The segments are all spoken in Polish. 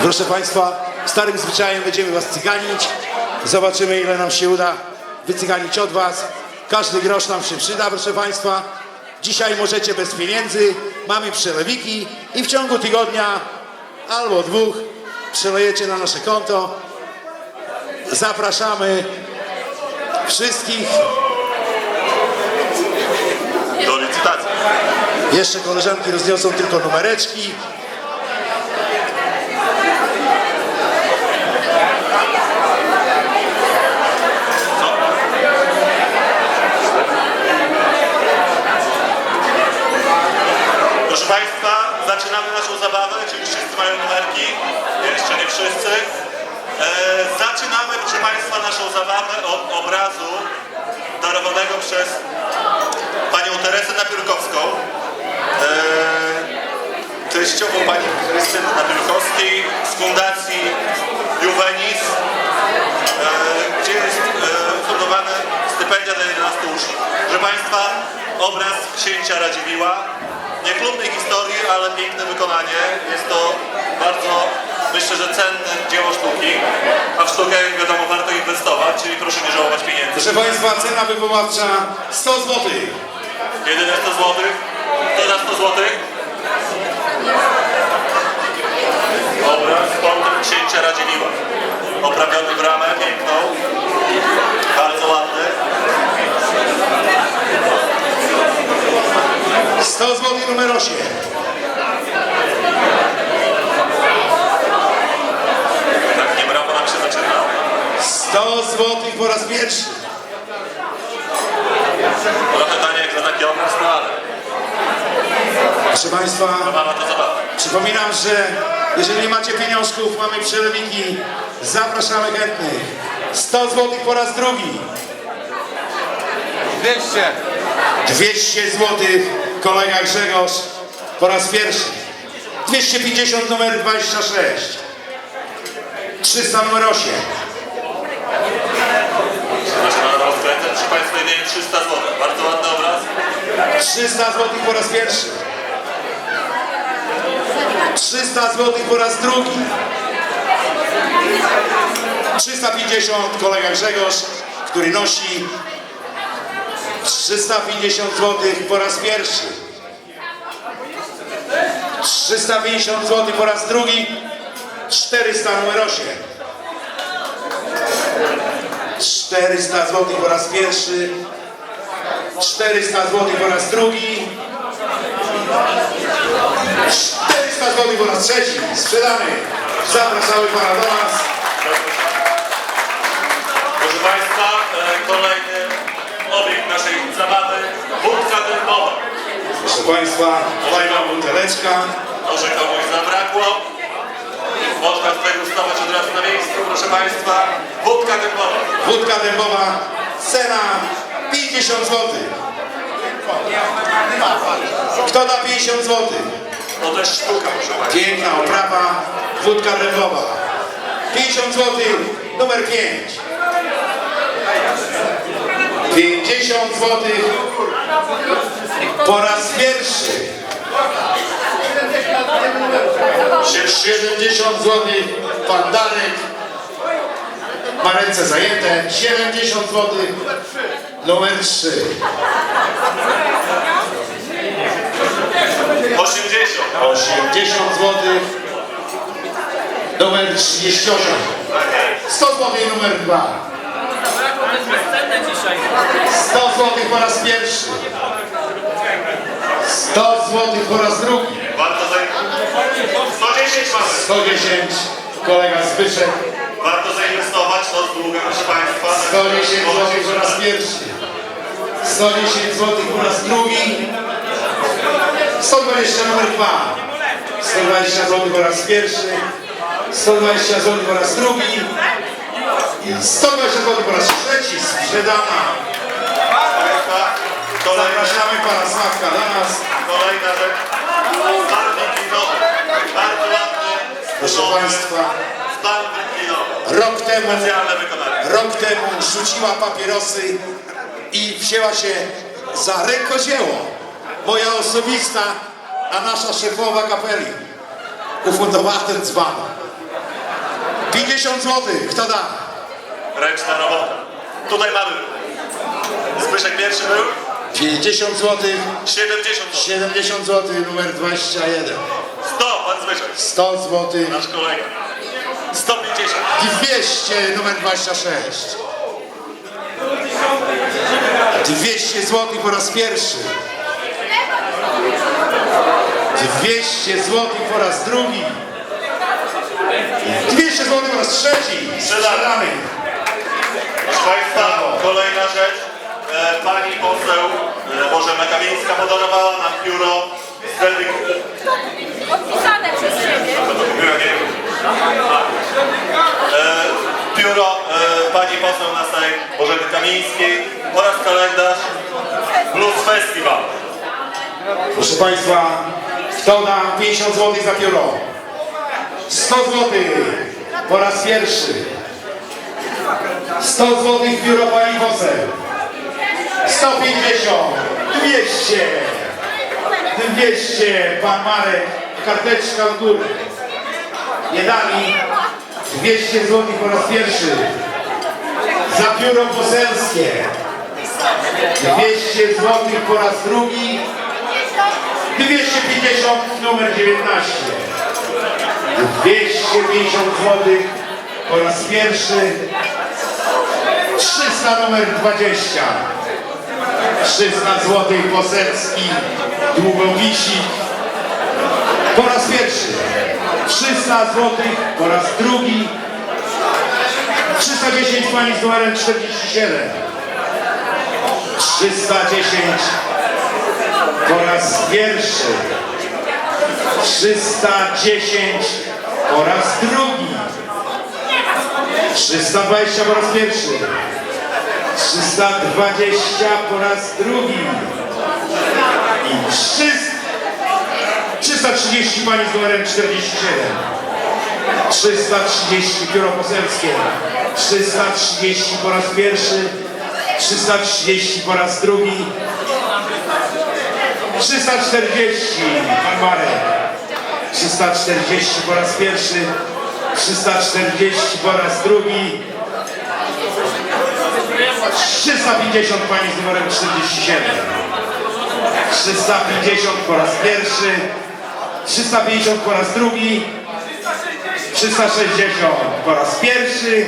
I proszę Państwa, starym zwyczajem będziemy Was cyganić. Zobaczymy, ile nam się uda wycyganić od Was. Każdy grosz nam się przyda, proszę Państwa. Dzisiaj możecie bez pieniędzy, mamy przelewiki i w ciągu tygodnia albo dwóch przelejecie na nasze konto. Zapraszamy wszystkich. do licytacji. Jeszcze koleżanki rozniosą tylko numereczki. Proszę Państwa, zaczynamy naszą zabawę. Czy już wszyscy mają numerki? Jeszcze nie wszyscy. E, zaczynamy, proszę Państwa, naszą zabawę od obrazu darowanego przez panią Teresę Napiórkowską. E, teściową pani Krystyny Napiórkowskiej z Fundacji Juvenis, e, gdzie jest e, fundowane stypendia dla 11 uczniów. Obraz księcia Radziwiła. Niechlubnej historii, ale piękne wykonanie. Jest to bardzo, myślę, że cenne dzieło sztuki. A w sztukę, wiadomo, warto inwestować, czyli proszę nie żałować pieniędzy. Proszę Państwa, cena wywoławcza 100 zł. Jedyne 100 zł. To za 100 zł. Obraz portret księcia Radziwiła. Oprawiony w ramę piękną. Bardzo ładny. 100 zł numer 8. Tak nie brawo nam się zaczyna. 100 zł po raz pierwszy. Trochę tanie jak za taki obraz, no ale Proszę Państwa, zabawa to zabawa. przypominam, że jeżeli nie macie pieniążków, mamy przelewiki. Zapraszamy chętnych. 100 zł po raz drugi. 200. 200 zł kolega Grzegorz po raz pierwszy. 250 numer 26. 300 numer 8. Zaczynamy rozkręcać. Proszę Państwa, jedynie 300 zł. Bardzo ładny obraz. 300 zł po raz pierwszy. 300 zł po raz drugi. 350 kolega Grzegorz, który nosi 350 zł po raz pierwszy. 350 zł po raz drugi. 400 numer 8. 400 zł po raz pierwszy. 400 zł po raz drugi. 400 zł po raz trzeci. Sprzedany. Zapraszamy Pana do nas. Proszę Państwa, e, kolejny obiekt naszej zabawy. Wódka dębowa. Proszę Państwa, fajna buteleczka. Może komuś zabrakło. Można tutaj ustawać od razu na miejscu, proszę Państwa. Wódka dębowa. Wódka dębowa. Cena 50 zł. Kto da 50 zł? To też sztuka, proszę Państwa. Piękna oprawa. Wódka dębowa. 50 zł. Numer 5. 50 zł. Po raz pierwszy. 70 zł. Pan Darek. Ma ręce zajęte. 70 zł. Numer 3. 80. 80 zł. Numer 38. 100 zł numer 2. Bezcenne dzisiaj. 100 zł po raz pierwszy. 100 zł po raz drugi. Warto zainwestować. 110 mamy. 110 kolega Zbyszek. Warto zainwestować, to z długa, proszę Państwa. 110 zł po raz pierwszy. 110 zł po raz drugi. 120 numer 2. 120 zł po raz pierwszy. 120 zł po raz drugi. I 120 zł po raz trzeci. Sprzedana. Zapraszamy pana Sławka do nas. kolejna rzecz. Proszę Państwa, rok temu rok temu rzuciła papierosy i wzięła się za rękodzieło. Moja osobista, a nasza szefowa kapeli ufundowała ten dzban. 50 zł. Kto da? Ręczna robota. Tutaj mamy. Zbyszek pierwszy był. 50 zł. 70 zł. 70 zł, numer 21. 100, pan Zbyszek. 100 zł. Nasz kolega. 150. 200, numer 26. 200 zł po raz pierwszy. 200 zł po raz drugi. 200 zł po raz trzeci. Sprzedany. Proszę Państwa, kolejna rzecz. E, Pani poseł e, Bożena Kamińska podarowała nam pióro z dedyk- Podpisane przez siebie. Pióro, nie wiem. E, Pióro e, pani poseł na Sejm Bożeny Kamińskiej oraz kalendarz Blues Festival. Proszę Państwa, kto da 50 zł za pióro? 100 zł po raz pierwszy. 100 zł biuro pani poseł. 150, 200, 200, pan Marek, karteczka w górę. Nie dali 200 zł po raz pierwszy. Za biuro poselskie. 200 zł po raz drugi. 250 numer 19. 250 zł po raz pierwszy. 300 numer 20. 300 zł poselski długowisik po raz pierwszy. 300 zł po raz drugi. 310 pani z numerem 47. 310 po raz pierwszy. 310 po raz drugi. 320 po raz pierwszy. 320 po raz drugi. I 300, 330 pani z numerem 47. 330 biuro poselskie. 330 po raz pierwszy. 330 po raz drugi. 340 pan Marek. 340 po raz pierwszy. 340 po raz drugi. 350 pani z numerem 47. 350 po raz pierwszy. 350 po raz drugi. 360 po raz pierwszy.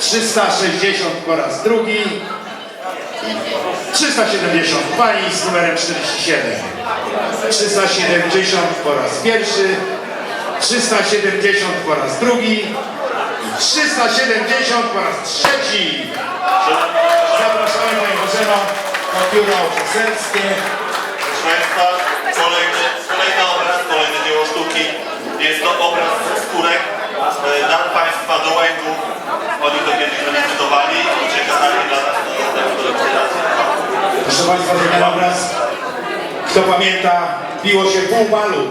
360 po raz drugi. 370 pani z numerem 47. 370 po raz pierwszy. 370 po raz drugi. I 370 po raz trzeci. Zapraszamy Panią Bożeno na biuro poselskie. Proszę Państwa, kolejny, kolejny obraz, kolejne dzieło sztuki. Jest to obraz ze skórek e, dar Państwa do łęku. Oni to kiedyś wylicytowali i przekazali dla nas do. Proszę Państwa, ten obraz, kto pamięta, biło się pół balu.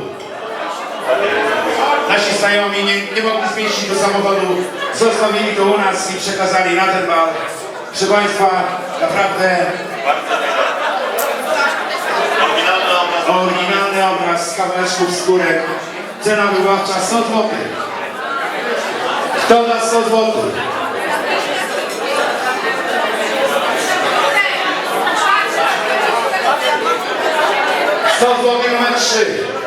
Nasi znajomi nie, nie mogli zmieścić do samochodu, zostawili to u nas i przekazali na ten bal. Proszę Państwa, naprawdę. Oryginalny obraz. z kawałeczków skórek. Cena wybawcza 100 zł. Kto da 100 zł? Sto zł numer 3.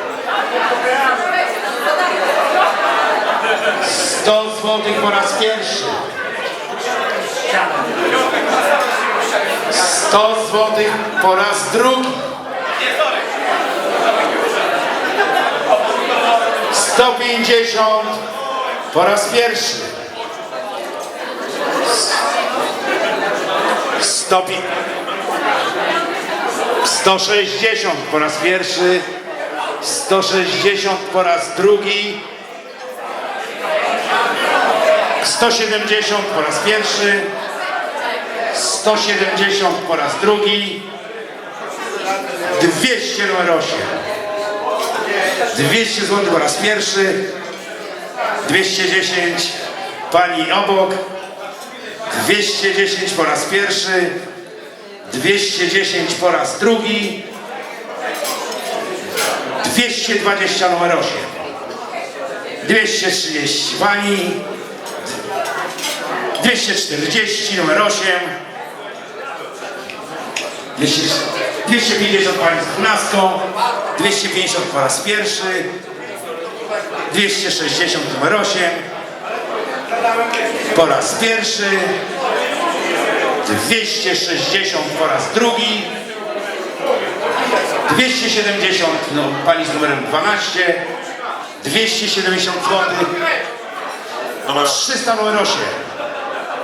100 zł po raz pierwszy. 100 zł po raz drugi. 150 po raz pierwszy. 100, 160 po raz pierwszy. 160 po raz drugi. 170 po raz pierwszy. 170 po raz drugi. 200 numer 8. 200 zł po raz pierwszy, 210 pani obok, 210 po raz pierwszy, 210 po raz drugi, 220 numer 8, 230 pani, 240 numer 8. 200, 250 pani z dwunastką. 250 po raz pierwszy. 260 numer 8. Po raz pierwszy. 260 po raz drugi. 270 no, pani z numerem 12. 270 zł. Numer 300 numer 8.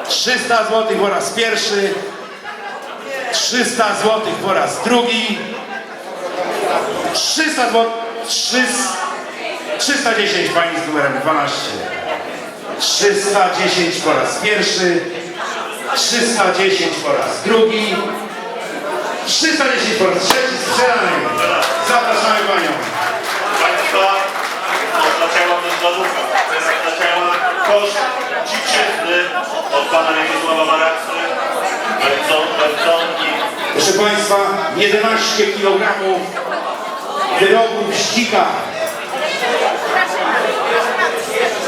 300 zł po raz pierwszy. 300 zł po raz drugi. 300 zł. 300, 310 pani z numerem 12. 310 po raz pierwszy. 310 po raz drugi. 310 po raz trzeci. Sprzedany. Zapraszamy panią. Koszt dziczyzny od pana Mieczysława Maraksy, Bertoni. Proszę Państwa, 11 kg wyrobu ścika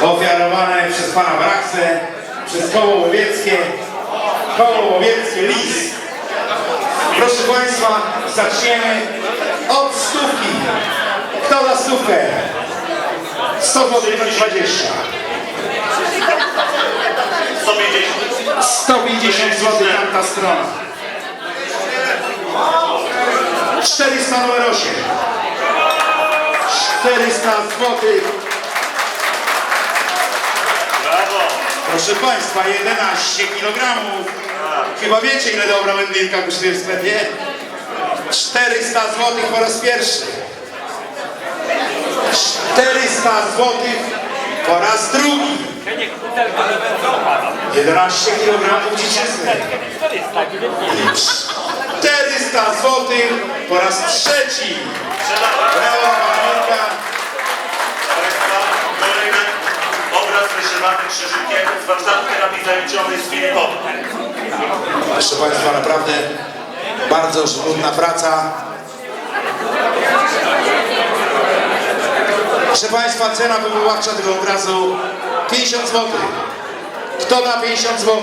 ofiarowane przez Pana Braksę, przez koło łowieckie, koło łowieckie LIS. Proszę Państwa, zaczniemy od stówki. Kto da stówkę? 100 zł na 20. 150. 150 tamta strona. 400 numer 8. 400 zł. Brawo. Proszę Państwa, 11 kg. Chyba wiecie ile dobra wędlinka kosztuje w sklepie? 400 zł po raz pierwszy. 400 zł po raz drugi. 11 kg dziczyzny. 400 zł po raz trzeci. Brawo, kolejny obraz wyszywany krzyżykiem z warsztatu terapii zajęciowej z Filipowy. Proszę Państwa, naprawdę bardzo żmudna praca. Proszę Państwa, cena wywoławcza tego obrazu 50 zł. Kto da 50 zł?